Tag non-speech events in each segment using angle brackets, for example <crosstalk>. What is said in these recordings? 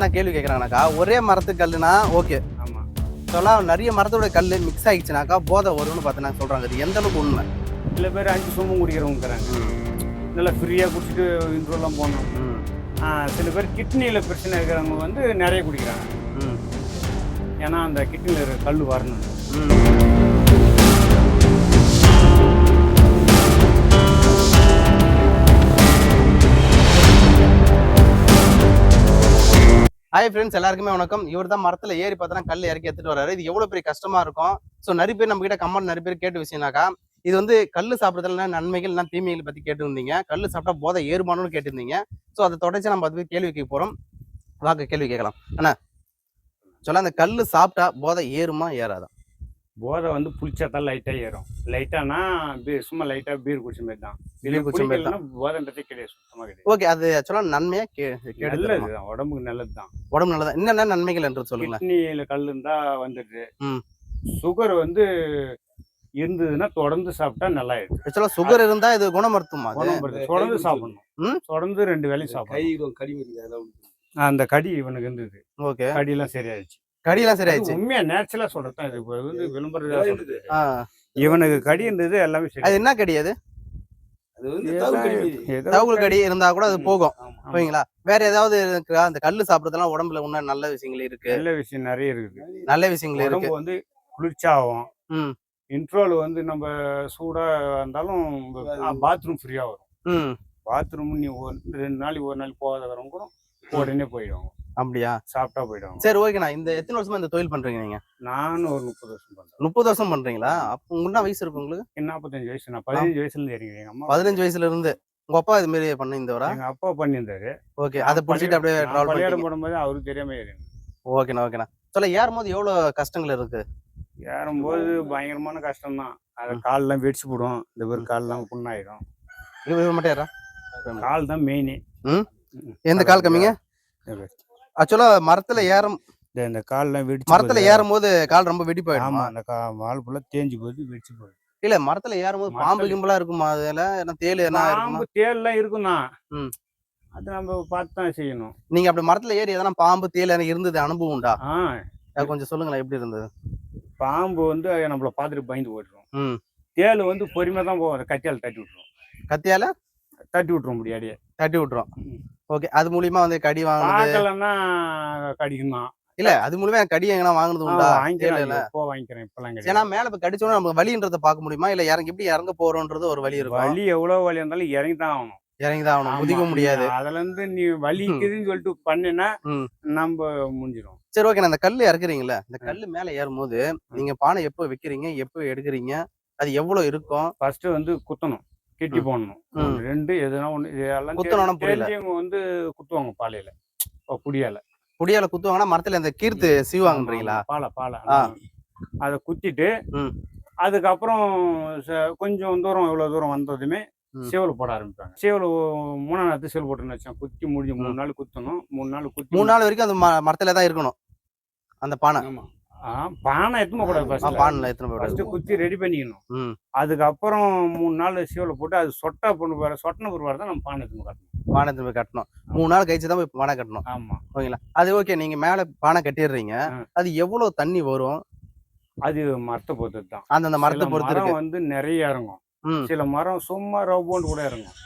என்ன கேள்வி கேட்குறாங்கனாக்கா ஒரே மரத்து கல்லுனா ஓகே. ஆமா. சொல்லலாம் நிறைய மரத்தோட கல் மிக்ஸ் ஆயிடுச்சுனாக்கா போதை வரும்னு பார்த்தீங்கன்னா சொல்றாங்க. இது எந்த அளவுக்கு உண்மை? சில பேர் அஞ்சு சொம்பும் குடிக்கிறவங்க நல்லா ஃப்ரீயாக குடிச்சிட்டு இன்ட்ரோலாம் போடணும் ம், சில பேர் கிட்னியில் பிரச்சனை இருக்கிறவங்க வந்து நிறைய குடிக்கிறாங்க. ம், ஏன்னா அந்த கிட்னியில் இருக்கிற கல் வரணும். ஹாய் ஃப்ரெண்ட்ஸ் எல்லாருக்குமே வணக்கம். இவர் தான் மரத்துல ஏறி பார்த்தா கல் இறக்கி எடுத்துட்டு வராரு இது எவ்வளோ பெரிய கஷ்டமா இருக்கும். ஸோ நிறைய பேர் நம்ம கிட்ட கமெண்ட் நிறைய பேர் கேட்டு விஷயம்னாக்கா இது வந்து கல் சாப்பிட்றதுல என்ன நன்மைகள் என்ன தீமைகள் பத்தி கேட்டுருந்தீங்க? கல் சாப்பிட்டா போதை ஏறுமானு கேட்டிருந்தீங்க. ஸோ அதை தொடர்ச்சி நம்ம அது கேள்வி கேட்க போறோம். வாக்கு கேள்வி கேட்கலாம். அண்ணா சொல்ல அந்த கல் சாப்பிட்டா போதை ஏறுமா ஏறாதான் போதை வந்து புளிச்சா தான் லைட்டாக ஏறும். லைட்டானா சும்மா லைட்டாக பீர் குடிச்ச மாதிரி தான். பீர் குடிச்ச மாதிரி தான். போதைன்றதே கிடையாது சுத்தமாக கிடையாது. ஓகே அது ஆக்சுவலாக நன்மையா கே கேடு நல்லது தான் உடம்புக்கு நல்லது தான் உடம்பு நல்லதா? என்னென்ன நன்மைகள் என்று சொல்லுங்களேன். கிட்னியில் கல் இருந்தா வந்துடுது. ம். சுகர் வந்து இருந்ததுன்னா தொடர்ந்து சாப்பிட்டா நல்லா ஆயிடுது ஆக்சுவலாக சுகர் இருந்தா இது குணமருத்துமா. தொடர்ந்து சாப்பிடணும்? தொடர்ந்து ரெண்டு வேலையும் சாப்பிடணும். கடிமதி அதான் அந்த கடி இவனுக்கு இருந்தது. ஓகே கடியெல்லாம் சரியாயிடுச்சு. கடியெல்லாம் சரியாயிடுச்சு. உண்மையா நேச்சுரலா சொல்றேன் இது வந்து விளம்பரம் இவனுக்கு கடி இருந்தது எல்லாமே சரி. அது என்ன கடி அது? தவுள் கடி. இருந்தா கூட அது. போகும். ஓகேங்களா வேற ஏதாவது இருக்கா? அந்த கல்லு சாப்பிட்றதுலாம் உடம்புல இன்னும் நல்ல விஷயங்கள் இருக்கு. நல்ல விஷயம் நிறைய இருக்குது. நல்ல விஷயங்கள் இருக்கு. உடம்பு வந்து குளிர்ச்சியாகும். ம். இன்ட்ரோல் வந்து நம்ம சூடா இருந்தாலும் பாத்ரூம் ஃப்ரீயா வரும். ம். பாத்ரூம் நீ ஒரு ரெண்டு நாளைக்கு ஒரு நாள் போகாத வரவங்க கூட உடனே போயிடுவாங்க. அப்படியா? சாப்பிட்டா போயிடுவாங்க. சரி ஓகேண்ணா. இந்த எத்தனை வருஷமா இந்த தொழில் பண்றீங்க நீங்க? நானும் ஒரு முப்பது வருஷம் பண்றேன். முப்பது வருஷம் பண்றீங்களா? அப்போ என்ன வயசு இருக்கு உங்களுக்கு? நாற்பத்தஞ்சு வயசு. நான் பதினஞ்சு வயசுல இருந்து எங்க அம்மா பதினஞ்சு வயசுல இருந்து உங்க அப்பா இது மாதிரி பண்ண இந்த வரா? எங்க அப்பா பண்ணியிருந்தாரு. ஓகே அதை பிடிச்சிட்டு அப்படியே நான் டிராவல் பள்ளியாடம் பண்ணி போடும்போது அவருக்கு தெரியாம ஏறினேன் ஓகேண்ணா ஓகேண்ணா. சொல்ல ஏறும் போது எவ்வளவு கஷ்டங்கள் இருக்கு? ஏறும்போது பயங்கரமான கஷ்டம்தான். அது கால்லாம் வெடிச்சு போடும் இந்த பேர் கால்லாம் புண்ணாயிடும் இவர் மட்டும் ஏறா கால் தான் மெயின்? எந்த கால் கம்மிங்க? ஆக்சுவலா மரத்துல ஏறும் இந்த கால்லாம் வெடிச்சு மரத்துல. ஏறும் போது கால் ரொம்ப வெடி ஆமா அந்த கா வால் ஃபுல்லா தேஞ்சு போகுது வெடிச்சு போகுது. இல்ல மரத்துல ஏறும் போது பாம்பு கிம்பலா இருக்குமா? அதுல என்ன இருக்குமா பாம்பு தேல்லாம் இருக்கும் தான் ம். அது நம்ம பார்த்து தான் செய்யணும். நீங்க அப்படி மரத்துல ஏறி எதனா பாம்பு தேள் எனக்கு இருந்தது அனுபவம் உண்டா? ஆ. அது கொஞ்சம் சொல்லுங்களேன் எப்படி இருந்தது? பாம்பு வந்து நம்மள பார்த்துட்டு பயந்து போயிடுறோம் ம். தேள் வந்து பொறுமையா தான் அதை கத்தியால் தட்டி விட்டுரும். கத்தியால? தட்டி விட்டுரும் முடியாடியே தட்டி விட்டுரும். ஓகே அது மூலியமா வந்து கடி வாங்குனது பார்க்கலன்னா கடிக்கணும் இல்ல அது எனக்கு கடி எங்கன்னா வாங்குனது உண்டா? வாங்கிக்கிறேன் இப்போ வாங்கிக்கிறேன் இப்பெல்லாம் ஏன்னா கிடையாது. மேல போய் கடிச்சோன்னா நம்ம வலின்றத பார்க்க முடியுமா? இல்ல இறங்கி எப்படி இறங்க போறோன்றது ஒரு வழி இருக்கும் வலி எவ்வளவு வலி இருந்தாலும் இறங்கி தான் ஆகணும். இறங்கி தான் ஆகணும் ஆமா. குதிக்க முடியாது. அதுல இருந்து நீ வலிக்குதுன்னு சொல்லிட்டு பண்ணினா. நம்ம முடிஞ்சிடும். சரி ஓகே அந்த கல்லு இறக்குறீங்களா இந்த கல்லு மேல ஏறும்போது நீங்க பானை எப்போ வைக்கிறீங்க எப்போ எடுக்கிறீங்க அது எவ்வளவு இருக்கும்? ஃபர்ஸ்ட் வந்து குத்தணும். கெட்டி. போடணும். ரெண்டு எதுனா ஒண்ணு. இதெல்லாம். தெரிஞ்சவங்க வந்து குத்துவாங்க பாலையில. ஓ, புடியால. புடியால குத்துவாங்கன்னா மரத்துல அந்த கீர்த்து சீவாங்கன்றீங்களா பாலை பாலை. அதை குத்திட்டு. அதுக்கப்புறம் கொஞ்சம் தூரம் இவ்வளவு தூரம் வந்ததுமே. சேவல் போட ஆரம்பிப்பாங்க. சேவல் மூணாம் நாள் சேவல் போட்டுன்னு வச்சோம். குத்தி முடிஞ்சு மூணு நாள் குத்தணும். மூணு நாள் குத்தி மூணு நாள் வரைக்கும் அந்த மரத்துல தான் இருக்கணும். அந்த பானை. ஆமா. ஆ, பானை எடுத்துன்னு கூடாது ஃபர்ஸ்ட் பானைல எத்தனை ஃபர்ஸ்ட் குத்தி ரெடி பண்ணிக்கணும். அதுக்கப்புறம் மூணு நாள் சேவலை போட்டு அது சொட்டா பொண்ணு பாரு சொட்டின பிறகு தான் நம்ம பானை எடுத்துன்னு கட்டணும். பானை எடுத்துன்னு போய் கட்டணும். மூணு நாள் கழிச்சு தான் போய் பானை கட்டணும். ஆமா. ஓகேங்களா? அது ஓகே நீங்க மேல பானை கட்டிடுறீங்க. அது எவ்வளவு தண்ணி வரும்? அது மரத்தை பொறுத்து தான் அந்த மரத்தை பொறுத்து வந்து நிறைய இறங்கும். சில மரம் சும்மா ரவ்வோண்டு கூட இறங்கும்.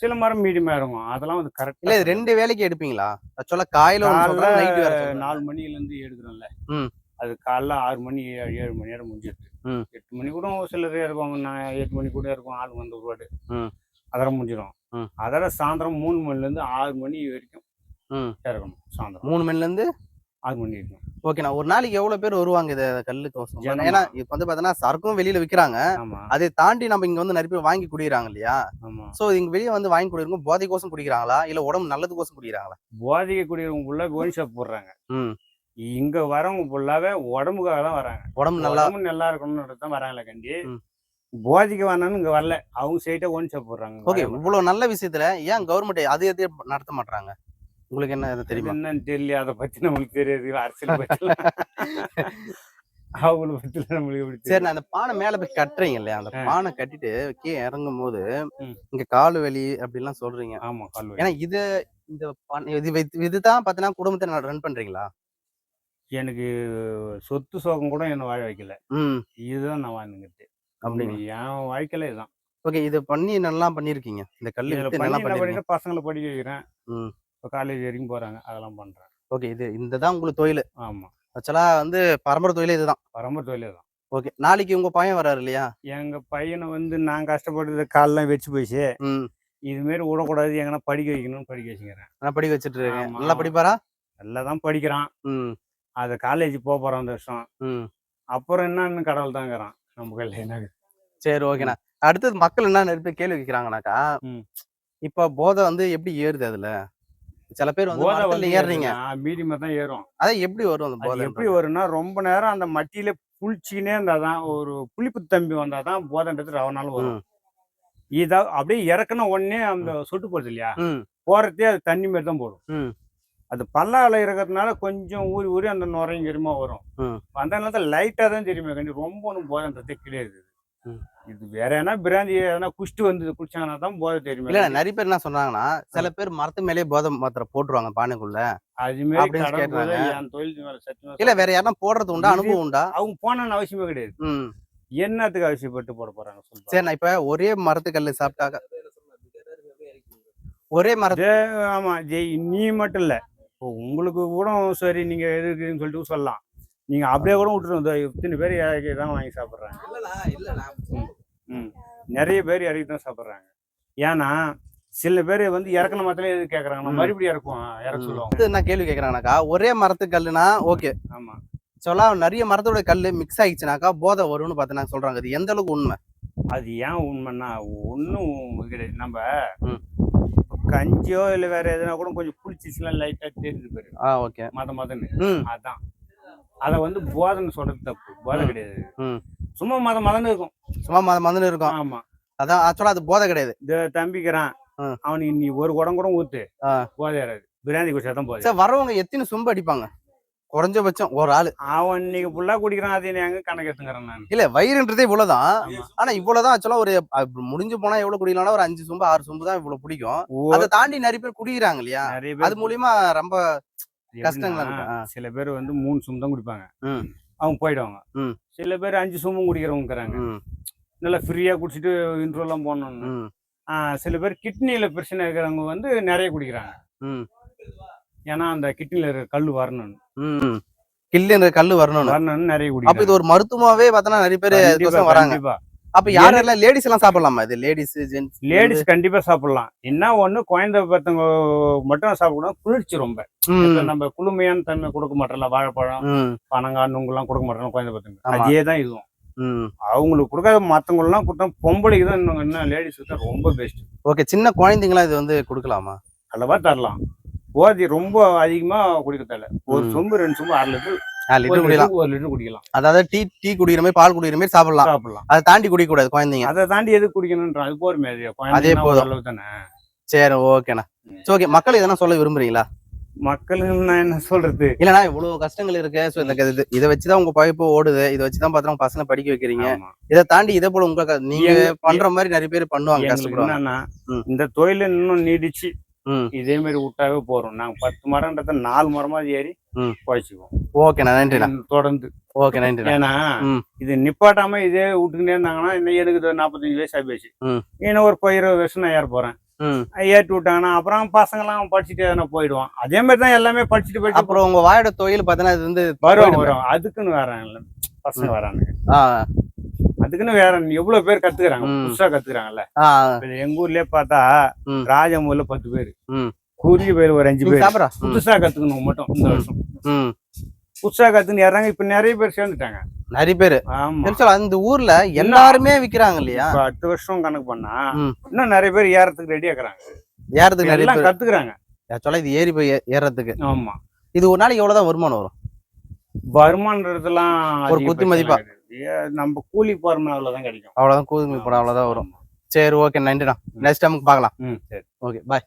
சில மரம் மீடியமா இறங்கும் அதெல்லாம் வந்து கரெக்டா இல்ல இது ரெண்டு வேலைக்கு எடுப்பீங்களா? ஆக்சுவலா காலைல சொல்றேன். நாலு மணில இருந்து எடுக்கிறோம்ல. அது காலைல ஆறு மணி ஏழு மணி நேரம் முடிஞ்சிருது. ம். எட்டு மணி கூட சிலரே இருக்கும் நான் எட்டு மணி கூட இருக்கும் ஆள் வந்து ம். அதெல்லாம் முடிஞ்சிடும் ம். அதோட சாயந்தரம் மூணு மணில இருந்து ஆறு மணி வரைக்கும் ம். இறக்கணும் சாயந்தரம். மூணு மணில இருந்து மணி வரைக்கும் ஓகேண்ணா ஒரு நாளைக்கு எவ்வளவு பேர் வருவாங்க இத கோசம் ஜனமா. ஏன்னா இப்ப வந்து பாத்தீங்கன்னா சரக்கும் வெளியில விக்கிறாங்க. அதை தாண்டி நம்ம இங்க வந்து நிறைய பேர் வாங்கி குடிக்கிறாங்க இல்லையா? சோ இங்க வெளியே வந்து வாங்கி குடிக்கிறவங்க போதை கோசம் குடிக்கிறாங்களா? இல்ல உடம்பு நல்லது கோசம் குடிக்கிறாங்களா? போதைக்கு குடிக்கிறவங்க ஃபுல்லா ஒயின் ஷாப் போடுறாங்க. இங்க வரவங்க ஃபுல்லாவே உடம்புக்காக தான் வராங்க. உடம்பு நல்லா உடம்பு நல்லா இருக்கணும்ன்றது தான் வராங்களே கண்டி. போதைக்கு வேணாம்னு இங்க வரல. அவங்க சைட்டா ஒன் ஷாப் போடுறாங்க. ஓகே இவ்வளவு நல்ல விஷயத்துல ஏன் கவர்மெண்ட் அது எது நடத்த மாட்டாங்க உங்களுக்கு என்ன இது தெரியுமா? என்னன்னு தெரியல அதை பத்தி நம்மளுக்கு தெரியாது. அரசியல் <laughs> பத்தி அவங்கள பத்தி நம்மளுக்கு எப்படி சரி அந்த பானை மேல போய் கட்டுறீங்க இல்லையா? அந்த. பானை கட்டிட்டு கீழே இறங்கும் போது. இங்க கால் வலி அப்படிலாம் சொல்றீங்க. ஆமா கால். ஏன்னா இது இந்த இது இதுதான் பாத்தீங்கன்னா குடும்பத்தை ரன் பண்றீங்களா? எனக்கு சொத்து சோகம் கூட என்ன வாழ வைக்கல. இதுதான் நான் வாழ்ந்துக்கிட்டு அப்படிங்களா? என் வாழ்க்கையில இதுதான். ஓகே இது பண்ணி நல்லா பண்ணிருக்கீங்க? இந்த கல் இதுல வித்து பண்ணி நல்லா பசங்களை படிக்க வைக்கிறேன். இப்போ காலேஜ் வரைக்கும் போறாங்க. அதெல்லாம் பண்றேன் ஓகே இது இந்த தான் உங்களுக்கு தொழில். ஆமா. ஆக்சுவலா வந்து பரம்பரை தொழில் இதுதான். பரம்பரை தொழிலே தான் ஓகே நாளைக்கு உங்க பையன் வராரு இல்லையா? எங்க பையனை வந்து நான் கஷ்டப்பட்டது கால்லாம் வச்சு போயிடுச்சு ம். இது மாரி விடக்கூடாது எங்கன்னா படிக்க வைக்கணும்னு படிக்க வச்சுக்கிறேன். நான் படிக்க வச்சுட்டு இருக்கேன். நல்லா படிப்பாரா? நல்லா தான் படிக்கிறான். ம். அது காலேஜ் போக போறான் இந்த வருஷம். ம். அப்புறம் என்னன்னு கடவுள் தாங்கிறான் நம்ம கையில் என்ன சரி ஓகேண்ணா. அடுத்தது மக்கள் என்ன நிறைய பேர் கேள்வி கேட்கிறாங்கனாக்கா. இப்ப போதை வந்து எப்படி ஏறுது அதுல? சில பேர் வந்து மரத்துல ஏறுறீங்க. மீடியமா தான் ஏறும். அதான் எப்படி வரும் அந்த போதை எப்படி வரும்னா ரொம்ப நேரம் அந்த மட்டியில புளிச்சினே இருந்தாதான் ஒரு புளிப்பு தம்பி வந்தாதான் போதைன்றது அவனாலும் வரும். இதா அப்படியே இறக்குன உடனே அந்த சொட்டு போடுது இல்லையா? போறதே அது தண்ணி மாதிரி தான் போடும். அது பல்லால இருக்கிறதுனால கொஞ்சம் ஊறி ஊறி அந்த நுரையும் தெரியுமா வரும். அந்த நேரத்தில் லைட்டா தான் தெரியுமே கண்டி ரொம்ப ஒன்றும் போதைன்றதே கிடையாது. இது வேற எதனா பிராந்தி எதனா குஷ்டு வந்து குடிச்சாங்கன்னா தான் போதை தெரியுமே. இல்ல நிறைய பேர் என்ன சொன்னாங்கன்னா சில பேர் மரத்து மேலேயே போதை மாத்திரை போட்டுருவாங்க பானைக்குள்ள அது மாதிரி அப்படின்னு கடல் போதை கேக்குறாங்க. என் தொழில் மேல சத்தியமா இல்ல வேற யாருன்னா போடுறது உண்டா? அனுபவம் உண்டா? அவங்க போனன்னு அவசியமே கிடையாது. என்னத்துக்கு அவசியப்பட்டு போட போறாங்க சரி நான் இப்ப ஒரே மரத்துக்கல்லு சாப்பிட்டாக்க ஒரே மரத்து ஆமா ஜெய் நீ மட்டும் இல்ல. இப்போ உங்களுக்கு கூட சரி நீங்க எதுக்குன்னு சொல்லிட்டு சொல்லலாம். நீங்க அப்படியே கூட விட்டுருங்க இத்தனை பேர் இறக்கி தான் வாங்கி சாப்பிட்றாங்க. ம். நிறைய பேர் இறக்கி தான் சாப்பிட்றாங்க. ஏன்னா சில பேர் வந்து இறக்குன மாத்திரம் எது கேட்குறாங்க. மறுபடியும் இறக்குவோம் இறக்க. சொல்லுவாங்க. என்ன கேள்வி கேக்குறாங்கனாக்கா ஒரே மரத்துக்கல்லுனா ஓகே. ஆமா. சொல்லா நிறைய மரத்தோட கல்லு மிக்ஸ் ஆயிடுச்சுனாக்கா போதை வரும்னு பார்த்து சொல்றாங்க. அது எந்த அளவுக்கு உண்மை? அது ஏன் உண்மைன்னா ஒன்றும் கிடையாது நம்ம கஞ்சியோ இல்லை வேற எதுனா கூட கொஞ்சம் புளிச்சிச்சுலாம் லைட்டாக தெரிஞ்சு போயிரு ஆ ஓகே. மத மதன்னு அதான். அதை வந்து போதைன்னு சொல்றது தப்பு. போதை. கிடையாது. சும்மா மத மதன்னு இருக்கும். சும்மா மத மதன்னு இருக்கும். ஆமா. அதான் ஆக்சுவலா அது போதை கிடையாது. இந்த தம்பிக்கிறான். அவனுக்கு நீ ஒரு குடம் கூட ஊத்து. போதை ஏறாது பிரியாணி குடிச்சா தான் போதை. சார் வரவங்க எத்தனை சொம்பு அடிப்பாங்க. குறைஞ்சபட்சம் ஒரு ஆளு. அவன் இன்னைக்கு ஃபுல்லா குடிக்கிறான் அதை எங்க கணக்கு எடுத்துக்கிறேன் நான். இல்ல வயிறுன்றதே இவ்வளவுதான். ஆனா இவ்வளவுதான் ஆக்சுவலா ஒரு முடிஞ்சு போனா எவ்வளவு குடிக்கலாம்னா ஒரு அஞ்சு சொம்பு ஆறு சொம்பு தான் இவ்வளவு பிடிக்கும். அதை தாண்டி நிறைய பேர் குடிக்கிறாங்க இல்லையா? அது மூலியமா ரொம்ப கஷ்டங்களா இருக்கு. சில பேர் வந்து மூணு சும் தான் குடிப்பாங்க. அவங்க போயிடுவாங்க. சில பேர் அஞ்சு சும்மும் குடிக்கிறவங்க இருக்கிறாங்க. நல்லா ஃப்ரீயா குடிச்சிட்டு இன்ட்ரோலாம் போகணும்னு ம், ஆ, சில பேர் கிட்னியில பிரச்சனை இருக்கிறவங்க வந்து நிறைய குடிக்கிறாங்க. ஏன்னா அந்த கிட்னில இருக்கிற கல் வரணும்னு ம். கில்லுன்ற கல்லு வரணும்னு. வரணும்னு நிறைய அப்ப குடிக்கிறாங்க. இது ஒரு மருத்துவமாவே பார்த்தோன்னா நிறைய பேர் வராங்க. அப்ப யாரெல்லாம் லேடிஸ் எல்லாம் சாப்பிடலாமா? இது லேடிஸ் ஜென்ஸ் லேடிஸ் கண்டிப்பா சாப்பிடலாம். என்ன ஒண்ணு குழந்தை பத்தவங்க மட்டும் சாப்பிடணும் குளிர்ச்சி ரொம்ப. நம்ம குளுமையான தன்மை கொடுக்க மாட்டோம்ல வாழைப்பழம் பனங்காய் நுங்கெல்லாம் கொடுக்க மாட்டோம் குழந்தை பத்தவங்க. ஆமா. அதே தான் இதுவும். அவங்களுக்கு கொடுக்காத மத்தவங்க எல்லாம் கொடுத்தா பொம்பளைக்கு தான் இன்னும் என்ன லேடிஸ் தான் ரொம்ப பெஸ்ட் ஓகே சின்ன குழந்தைங்களாம் இது வந்து கொடுக்கலாமா? அளவா தரலாம். போதி ரொம்ப அதிகமா குடிக்க தேவை ஒரு. சொம்பு ரெண்டு சொம்பு அரை லிட்டர் லிட்டர் குடிக்கலாம். லிட்டர் ஒரு லிட்டர் குடிக்கலாம். அதாவது டீ டீ குடிக்கிற மாதிரி பால் குடிக்கிற மாதிரி சாப்பிடலாம். சாப்பிடலாம். அதை தாண்டி குடிக்க கூடாது குழந்தைங்க. அதை தாண்டி எது குடிக்கணும்ன்ற? அது போருமே அது. குழந்தைங்கன்னா போதும். ஓரளவு தானே. சரி ஓகேண்ணா. சரி ஓகே. மக்கள் எதனா சொல்ல விரும்புறீங்களா? மக்களுக்கு நான் என்ன சொல்றது? இல்லண்ணா இவ்வளவு கஷ்டங்கள் இருக்கு. இந்த இது இதை வச்சுதான் உங்க பைப்பு ஓடுது. இதை வச்சுதான் பார்த்தா உங்க பசங்களை படிக்க வைக்கிறீங்க. இதை தாண்டி இதே போல உங்க நீங்க பண்ற மாதிரி நிறைய பேர் பண்ணுவாங்க கஷ்டப்படுவாங்க. இந்த தொழில் இன்னும் நீடிச்சு. இதே மாதிரி விட்டாவே போறோம். நாங்க பத்து மரம்ன்றத நாலு மரமா ஏறி. குறைச்சிக்குவோம். ஓகேண்ணா நன்றிண்ணா. தொடர்ந்து. ஓகே நன்றிண்ணா. ஏன்னா. இது நிப்பாட்டாம இதே விட்டுக்கிட்டே இருந்தாங்கன்னா இன்னும் எனக்கு இது நாற்பத்தஞ்சு வயசு ஆயிடுச்சு ம். இன்னும் ஒரு இருபது வருஷம் நான் ஏற போறேன். ஏற்றி விட்டாங்கன்னா அப்புறம் பசங்களாம் படிச்சுட்டு எதனா போயிடுவான். அதே மாதிரி தான் எல்லாமே படிச்சுட்டு படிச்சு அப்புறம் உங்க வாயோட தொழில் பார்த்தீங்கன்னா இது வந்து வரும். வரும். அதுக்குன்னு வராங்கல்ல பசங்க வரானுங்க. அதுக்குன்னு வேற எவ்வளவு பேர் கத்துக்கிறாங்க. புதுசா கத்துக்கிறாங்கல்ல. எங்க ஊர்லயே பார்த்தா. ராஜமூர்ல பத்து பேர். கூலி பேர் ஒரு அஞ்சு பேர். புதுசா கத்துக்கணும் மட்டும் இந்த. வருஷம். புதுசா கத்துன்னு ஏறாங்க இப்ப நிறைய பேர் சேர்ந்துட்டாங்க. நிறைய பேர். அந்த ஊர்ல எல்லாருமே விக்கிறாங்க இல்லையா? அடுத்த வருஷம் கணக்கு பண்ணா. இன்னும் நிறைய பேர் ஏறத்துக்கு ரெடி ஆக்குறாங்க ஏறதுக்கு நிறைய பேர். கத்துக்கிறாங்க. சொல்ல இது ஏறி போய் ஏறதுக்கு. ஆமா. இது ஒரு நாளைக்கு எவ்வளவுதான் வருமானம் வரும்? வருமானன்றதெல்லாம் ஒரு குத்து மதிப்பா? நம்ம கூலி போறோம்னா அவ்வளவுதான் கிடைக்கும். அவ்வளவுதான் கூதுமை போனா அவ்வளவுதான் வரும். சரி ஓகே நன்றிண்ணா நெக்ஸ்ட் டைமுக்கு பார்க்கலாம். ம் சரி. Okay bye